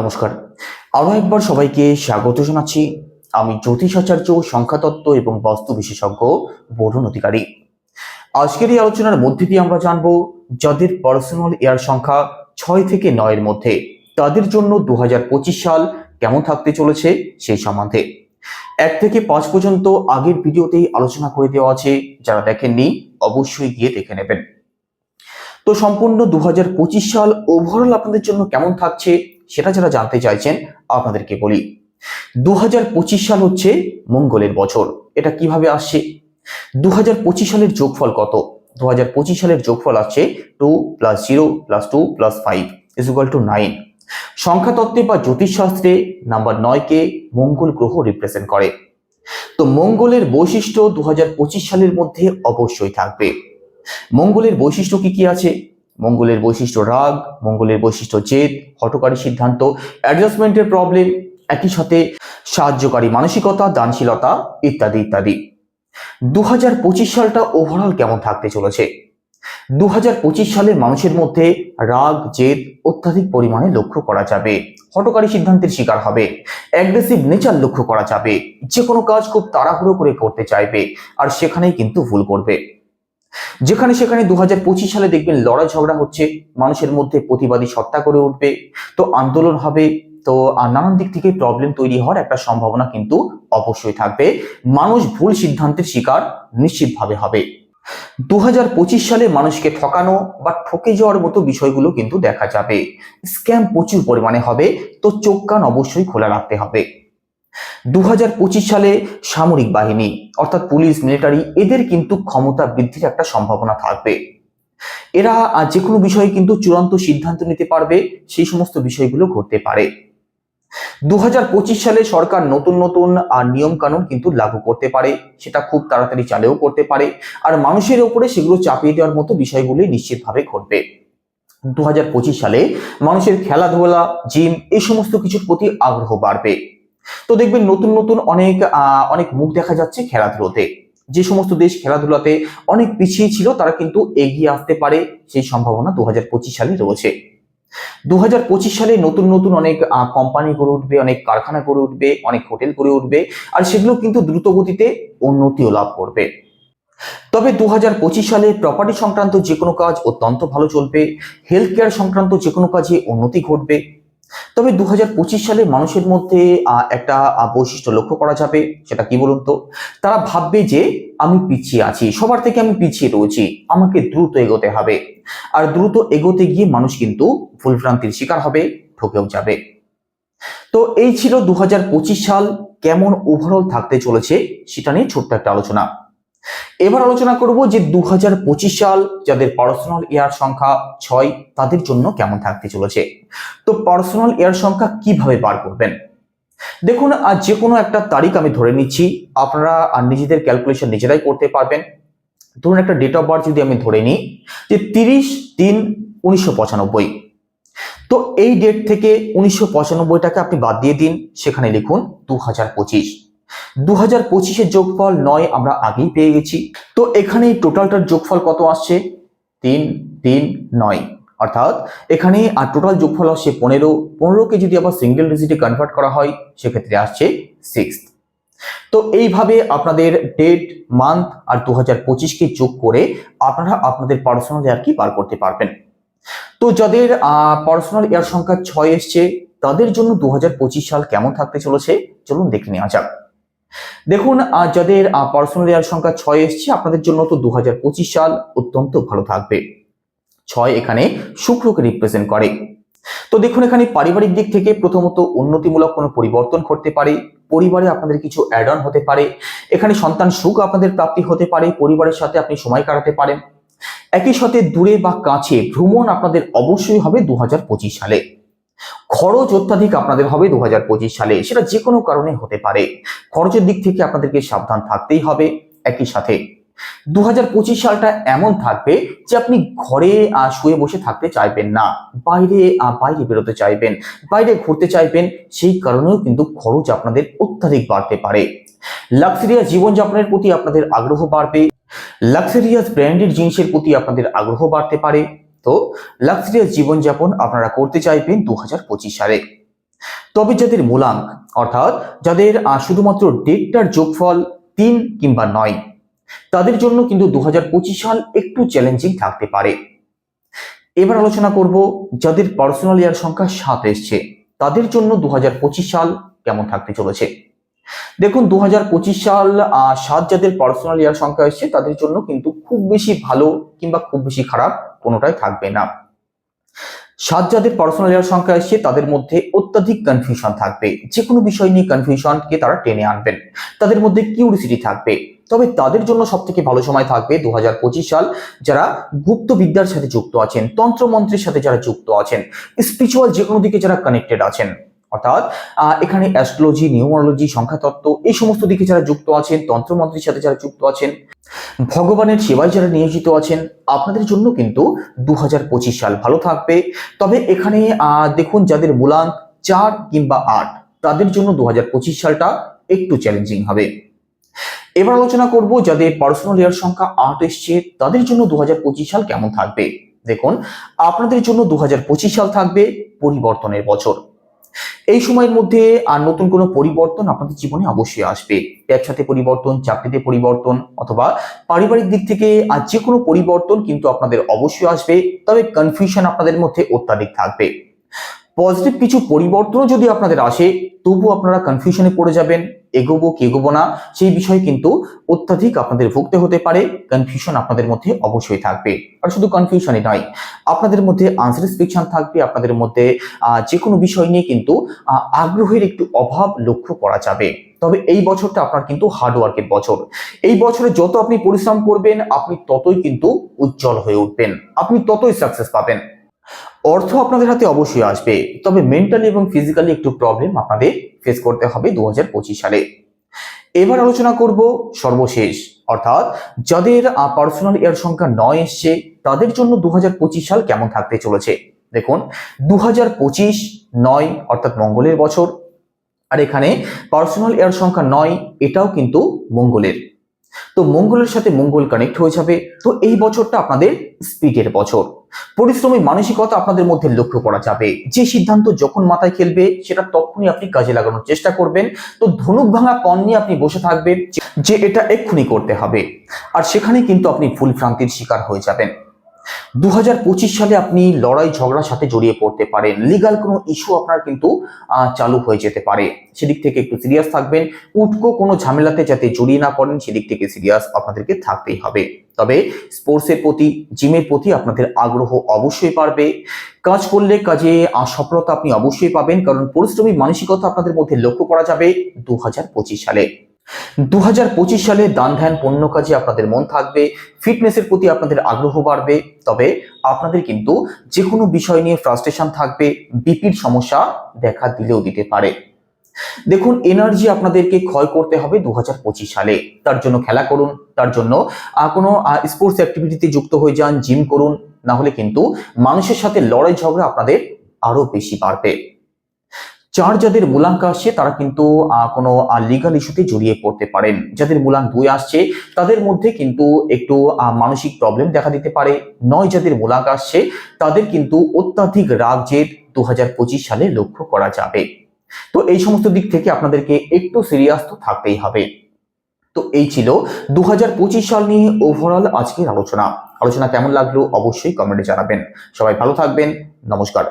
নমস্কার। আরও একবার সবাইকে স্বাগত জানাচ্ছি। আমি জ্যোতিষাচার্য সংখ্যাতত্ত্ব এবং বাস্তু বিশেষজ্ঞ বরুণ অধিকারী। আজকের এই আলোচনার মধ্যে দিয়ে আমরা জানব যাদের পার্সোনাল এয়ার সংখ্যা ছয় থেকে নয়ের মধ্যে, তাদের জন্য দু হাজার পঁচিশ সাল কেমন থাকতে চলেছে সেই সম্বন্ধে। এক থেকে পাঁচ পর্যন্ত আগের ভিডিওতেই আলোচনা করে দেওয়া আছে, যারা দেখেননি অবশ্যই গিয়ে দেখে নেবেন। তো সম্পূর্ণ দু হাজার পঁচিশ সাল ওভারঅল আপনাদের জন্য কেমন থাকছে সেটা যারা জানতে চাইছেন, আপনাদেরকে বলি দু হাজার পঁচিশ সাল হচ্ছে মঙ্গলের বছর। এটা কীভাবে আসছে? দু হাজার পঁচিশ সালের যোগফল কত? দু হাজার পঁচিশ সালের যোগফল আসছে two plus zero plus two plus five, is equal to nine. সংখ্যাতত্ত্বে বা জ্যোতিষশাস্ত্রে নাম্বার নয়কে মঙ্গল গ্রহ রিপ্রেজেন্ট করে। তো মঙ্গলের বৈশিষ্ট্য দু হাজার পঁচিশ সালের মধ্যে অবশ্যই থাকবে। মঙ্গলের বৈশিষ্ট্য কি কি আছে? মঙ্গলের বৈশিষ্ট্য রাগ, মঙ্গলের বৈশিষ্ট্য জেদ হটকারী সিদ্ধান্ত অ্যাডজাস্টমেন্টের প্রবলেম একই সাথে সাহায্যকারী মানসিকতা, দানশীলতা ইত্যাদি ইত্যাদি। দু হাজার পঁচিশ সালটা ওভারঅল কেমন থাকতে চলেছে? দু হাজার পঁচিশ সালে মানুষের মধ্যে রাগ, জেদ অত্যাধিক পরিমাণে লক্ষ্য করা যাবে। হটকারী সিদ্ধান্তের শিকার হবে। অ্যাগ্রেসিভ নেচার লক্ষ্য করা যাবে। যে কোনো কাজ খুব তাড়াহুড়ো করে করতে চাইবে। আর সেখানেই কিন্তু ভুল করবে। যেখানে সেখানে দু হাজার পঁচিশ সালে দেখবেন লড়াই ঝগড়া হচ্ছে, মানুষের মধ্যে প্রতিবাদী সত্তা করে উঠবে, তো আন্দোলন হবে, তো নানান দিক থেকে প্রবলেম তৈরি হওয়ার একটা সম্ভাবনা কিন্তু অবশ্যই থাকবে। মানুষ ভুল সিদ্ধান্তের শিকার নিশ্চিতভাবে হবে। দু হাজার পঁচিশ সালে মানুষকে ঠকানো বা ঠকে যাওয়ার মতো বিষয়গুলো কিন্তু দেখা যাবে। স্ক্যাম প্রচুর পরিমাণে হবে, তো চোখ কান অবশ্যই খোলা রাখতে হবে। দু হাজার পঁচিশ সালে সামরিক বাহিনী, অর্থাৎ পুলিশ মিলিটারি এদের কিন্তু ক্ষমতা বৃদ্ধির একটা সম্ভাবনা থাকবে। এরা যে কোনো বিষয়ে কিন্তু চূড়ান্ত সিদ্ধান্ত নিতে পারবে, সেই সমস্ত বিষয়গুলো ঘটতে পারে। দুহাজার পঁচিশ সালে সরকার নতুন নতুন আর নিয়ম কানুন কিন্তু লাগু করতে পারে, সেটা খুব তাড়াতাড়ি চালেও করতে পারে, আর মানুষের উপরে সেগুলো চাপিয়ে দেওয়ার মতো বিষয়গুলি নিশ্চিতভাবে ঘটবে। দু হাজার পঁচিশ সালে মানুষের খেলাধুলা জিম এই সমস্ত কিছুর প্রতি আগ্রহ বাড়বে। তো দেখবেন নতুন নতুন অনেক অনেক মুখ দেখা যাচ্ছে খেলাধুলোতে। যে সমস্ত দেশ খেলাধুলাতে অনেক পিছিয়ে ছিল, তারা কিন্তু এগিয়ে আসতে পারে সেই সম্ভাবনা দু হাজার পঁচিশ সালে রয়েছে। দু হাজার পঁচিশ সালে নতুন নতুন অনেক কোম্পানি গড়ে উঠবে, অনেক কারখানা গড়ে উঠবে, অনেক হোটেল গড়ে উঠবে, আর সেগুলো কিন্তু দ্রুত গতিতে উন্নতিও লাভ করবে। তবে দু হাজার পঁচিশ সালে প্রপার্টি সংক্রান্ত যে কোনো কাজ অত্যন্ত ভালো চলবে হেলথ কেয়ার সংক্রান্ত যে কোনো কাজে উন্নতি ঘটবে। তবে দু হাজার পঁচিশ সালে মানুষের মধ্যে একটা বৈশিষ্ট্য লক্ষ্য করা যাবে, সেটা কি বলুন তো? তারা ভাববে যে আমি পিছিয়ে আছি, সবার থেকে আমি পিছিয়ে রয়েছি, আমাকে দ্রুত এগোতে হবে। আর দ্রুত এগোতে গিয়ে মানুষ কিন্তু ভুলভ্রান্তির শিকার হবে, ঠকেও যাবে। তো এই ছিল দু হাজার পঁচিশ সাল কেমন ওভারঅল থাকতে চলেছে, সেটা নিয়ে ছোট্ট একটা আলোচনা। এবার আলোচনা করব যে দু হাজার পঁচিশ সাল যাদের পার্সোনাল এয়ার সংখ্যা ছয়, তাদের জন্য কেমন থাকতে চলেছে? তো পার্সোনাল এয়ার সংখ্যা কীভাবে বার করবেন? দেখুন, আজ যে কোনো একটা তারিখ আমি ধরে নিচ্ছি, আপনারা আর নিজেদের ক্যালকুলেশন নিজেরাই করতে পারবেন। ধরুন একটা ডেট অফ বার্থ যদি আমি ধরে নিই, যে তিরিশ তিন উনিশশো পঁচানব্বই। তো এই ডেট থেকে উনিশশো পঁচানব্বইটাকে আপনি বাদ দিয়ে দিন, সেখানে লিখুন দু হাজার পঁচিশ। দু হাজার পঁচিশের যোগফল নয় আমরা আগেই পেয়ে গেছি। তো এখানে টোটালটার যোগফল কত আসছে? তিন তিন, নয়। অর্থাৎ এখানে আর টোটাল যোগফল আসছে পনেরো। পনেরোকে যদি আবার সিঙ্গেল ডিজিটে কনভার্ট করা হয়, সেক্ষেত্রে আসছে সিক্স তো এইভাবে আপনাদের ডেট মান্থ আর দু হাজার পঁচিশকে যোগ করে আপনারা আপনাদের পার্সোনাল এয়ার কি বার করতে পারবেন। তো যাদের পার্সোনাল এয়ার সংখ্যা ছয় এসছে, তাদের জন্য দু হাজার পঁচিশ সাল কেমন থাকতে চলেছে? চলুন দেখে নেওয়া যাক। দেখুন যাদের পার্সোনাল এয়ার সংখ্যা ছয় এসছে, আপনাদের জন্য তো দু হাজার পঁচিশ সাল অত্যন্ত ভালো থাকবে। ছয় এখানে শুক্রকে রিপ্রেজেন্ট করে। তো দেখুন, এখানে পারিবারিক দিক থেকে প্রথমত উন্নতিমূলক কোনো পরিবর্তন ঘটতে পারে, পরিবারে আপনাদের কিছু অ্যাড অন হতে পারে, এখানে সন্তান সুখ আপনাদের প্রাপ্তি হতে পারে, পরিবারের সাথে আপনি সময় কাটাতে পারেন। একই সাথে দূরে বা কাছে ভ্রমণ আপনাদের অবশ্যই হবে দু হাজার পঁচিশ সালে। খরচ অত্যাধিক আপনাদের হবে দু হাজার পঁচিশ সালে। সেটা যে কোনো কারণে হতে পারে। খরচের দিক থেকে আপনাদেরকে সাবধান থাকতেই হবে। একই সাথে দু হাজার পঁচিশ সালটা এমন থাকবে যে আপনি ঘরে শুয়ে বসে থাকতে চাইবেন না। বাইরে বাইরে বেরোতে চাইবেন, বাইরে ঘুরতে চাইবেন, সেই কারণেও কিন্তু খরচ আপনাদের অত্যাধিক বাড়তে পারে। লাক্সারিয়াস জীবনযাপনের প্রতি আপনাদের আগ্রহ বাড়বে। লাক্সারিয়াস ব্র্যান্ডেড জিনিসের প্রতি আপনাদের আগ্রহ বাড়তে পারে। তো লাক্সারিয়াস জীবনযাপন আপনারা করতে চাইবেন দুহাজার পঁচিশ সালে। তবে যাদের মূলাঙ্ক, অর্থাৎ যাদের শুধুমাত্র ডেটটার যোগফল তিন কিংবা নয়, তাদের জন্য কিন্তু দু হাজার পঁচিশ সাল একটু চ্যালেঞ্জিং থাকতে পারে। এবার আলোচনা করব যাদের পার্সোনাল ইয়ার সংখ্যা সাত এসছে, তাদের জন্য দু হাজার পঁচিশ সাল কেমন থাকতে চলেছে। দেখুন দু হাজার পঁচিশ সাল সাত যাদের পার্সোনাল ইয়ার সংখ্যা এসছে তাদের জন্য কিন্তু খুব বেশি ভালো কিংবা খুব বেশি খারাপ কোনোটাই থাকবে না। সাত যাদের পার্সোনাল ইয়ার সংখ্যা এসছে তাদের মধ্যে অত্যাধিক কনফিউশন থাকবে। যে কোনো বিষয় নিয়ে কনফিউশনকে তারা টেনে আনবেন। তাদের মধ্যে কিউরিসিটি থাকবে। তবে তাদের জন্য সব থেকে ভালো সময় থাকবে দু হাজার পঁচিশ সাল, যারা গুপ্ত বিদ্যার সাথে যুক্ত আছেন, তন্ত্রমন্ত্রের সাথে যারা যুক্ত আছেন স্পিরিচুয়াল যে কোনো দিকে যারা কানেক্টেড আছেন। অর্থাৎ এখানে অ্যাস্ট্রোলজি নিউমোলজি সংখ্যাতত্ত্ব এই সমস্ত দিকে যারা যুক্ত আছেন, তন্ত্রমন্ত্রের সাথে যারা যুক্ত আছেন, ভগবানের সেবায় যারা নিয়োজিত আছেন, আপনাদের জন্য কিন্তু দু হাজার পঁচিশ সাল ভালো থাকবে। তবে এখানে দেখুন যাদের মূলাঙ্ক চার কিংবা আট, তাদের জন্য দু হাজার পঁচিশ সালটা একটু চ্যালেঞ্জিং হবে। এবার আলোচনা করব যাদের পার্সোনাল ইয়ার সংখ্যা আট এসছে, তাদের জন্য দু হাজার পঁচিশ সাল কেমন থাকবে? দেখুন, আপনাদের জন্য দু হাজার পঁচিশ সাল থাকবে পরিবর্তনের বছর। এই সময়ের মধ্যে আর নতুন কোনো পরিবর্তন আপনাদের জীবনে অবশ্যই আসবে। ব্যবসাতে পরিবর্তন, চাকরিতে পরিবর্তন অথবা পারিবারিক দিক থেকে আর যে কোনো পরিবর্তন কিন্তু আপনাদের অবশ্যই আসবে, তবে কনফিউশন আপনাদের মধ্যে অত্যাধিক থাকবে। পজিটিভ কিছু পরিবর্তনও যদি আপনাদের আসে, তবু আপনারা কনফিউশনে পড়ে যাবেন, এগোবো কি এগোবো না, সেই বিষয়ে কিন্তু অত্যাধিক আপনাদের ভুগতে হতে পারে কনফিউশন আপনাদের মধ্যে অবশ্যই থাকবে। আর শুধু কনফিউশনই নয়, আপনাদের মধ্যে আনস্যাটিসফ্যাকশন থাকবে, আপনাদের মধ্যে যে কোনো বিষয় নিয়ে কিন্তু আগ্রহের একটু অভাব লক্ষ্য করা যাবে। তবে এই বছরটা আপনার কিন্তু হার্ডওয়ার্কের বছর। এই বছরে যত আপনি পরিশ্রম করবেন, আপনি ততই কিন্তু উজ্জ্বল হয়ে উঠবেন। আপনি ততই সাকসেস পাবেন। অর্থ আপনাদের হাতে অবশ্যই আসবে। তবে মেন্টালি এবং ফিজিক্যালি একটু প্রবলেম আপনাদের ফেস করতে হবে দু হাজার পঁচিশ সালে। এবার আলোচনা করব সর্বশেষ। অর্থাৎ, যাদের পার্সোনাল এয়ার সংখ্যা নয় এসছে, তাদের জন্য দু হাজার পঁচিশ সাল কেমন থাকতে চলেছে? দেখুন দু নয়, অর্থাৎ মঙ্গলের বছর। আর এখানে পার্সোনাল এয়ার সংখ্যা নয়, এটাও কিন্তু মঙ্গলের। তো মঙ্গলের সাথে মঙ্গল কানেক্ট হয়ে যাবে। তো এই বছরটা আপনাদের স্পিডের বছর। পরিশ্রমী মানসিকতা আপনাদের মধ্যে লক্ষ্য করা যাবে। যে সিদ্ধান্ত যখন মাথায় খেলবে, সেটা তখনই আপনি কাজে লাগানোর চেষ্টা করবেন। তো ধনুক ভাঙা পণ নিয়ে আপনি বসে থাকবেন যে- এটা এক্ষুনি করতে হবে। আর সেখানে কিন্তু আপনি ভুল ভ্রান্তির শিকার হয়ে যাবেন। দু হাজার পঁচিশ সালে আপনি লড়াই ঝগড়ার সাথে জড়িয়ে পড়তে পারেন। লিগাল কোনো ইস্যু আপনার কিন্তু চালু হয়ে যেতে পারে। সেদিক থেকে একটু সিরিয়াস থাকবেন। উটকো কোনো ঝামেলাতে যাতে জড়িয়ে না পড়েন, সেদিক থেকে সিরিয়াস আপনাদেরকে থাকতেই হবে। তবে স্পোর্টসের প্রতি জিমের প্রতি আপনাদের আগ্রহ অবশ্যই পারবে কাজ করলে কাজে সফলতা আপনি অবশ্যই পাবেন, কারণ পরিশ্রমী মানসিকতা আপনাদের মধ্যে লক্ষ্য করা যাবে দু হাজার পঁচিশ সালে। দু হাজার পঁচিশ সালে দান ধ্যান পণ্য কাজে আপনাদের মন থাকবে, ফিটনেসের প্রতি আপনাদের আগ্রহ বাড়বে। তবে আপনাদের কিন্তু যে কোনো বিষয় নিয়ে ফ্রাস্ট্রেশন থাকবে বিপির সমস্যা দেখা দিলেও দিতে পারে। দেখুন এনার্জি আপনাদেরকে ক্ষয় করতে হবে দু হাজার পঁচিশ সালে। তার জন্য খেলা করুন, তার জন্য কোনো স্পোর্টস অ্যাক্টিভিটিতে যুক্ত হয়ে যান জিম করুন, না হলে কিন্তু মানুষের সাথে লড়াই ঝগড়া আপনাদের আরও বেশি বাড়বে। চার যাদের মূলাঙ্ক আসছে, তারা কিন্তু কোনো লিগাল ইস্যুতে জড়িয়ে পড়তে পারেন। যাদের মূলাঙ্ক দুই আসছে, তাদের মধ্যে কিন্তু একটু মানসিক প্রবলেম দেখা দিতে পারে। নয় যাদের মূলাঙ্ক আসছে, তাদের কিন্তু অত্যাধিক রাগ জেদ দু হাজার পঁচিশ সালে লক্ষ্য করা যাবে। তো এই সমস্ত দিক থেকে আপনাদেরকে একটু সিরিয়াস তো থাকতেই হবে। তো এই ছিল দু হাজার পঁচিশ সাল নিয়ে ওভারঅল আজকের আলোচনা। আলোচনা কেমন লাগল অবশ্যই কমেন্টে জানাবেন। সবাই ভালো থাকবেন। নমস্কার।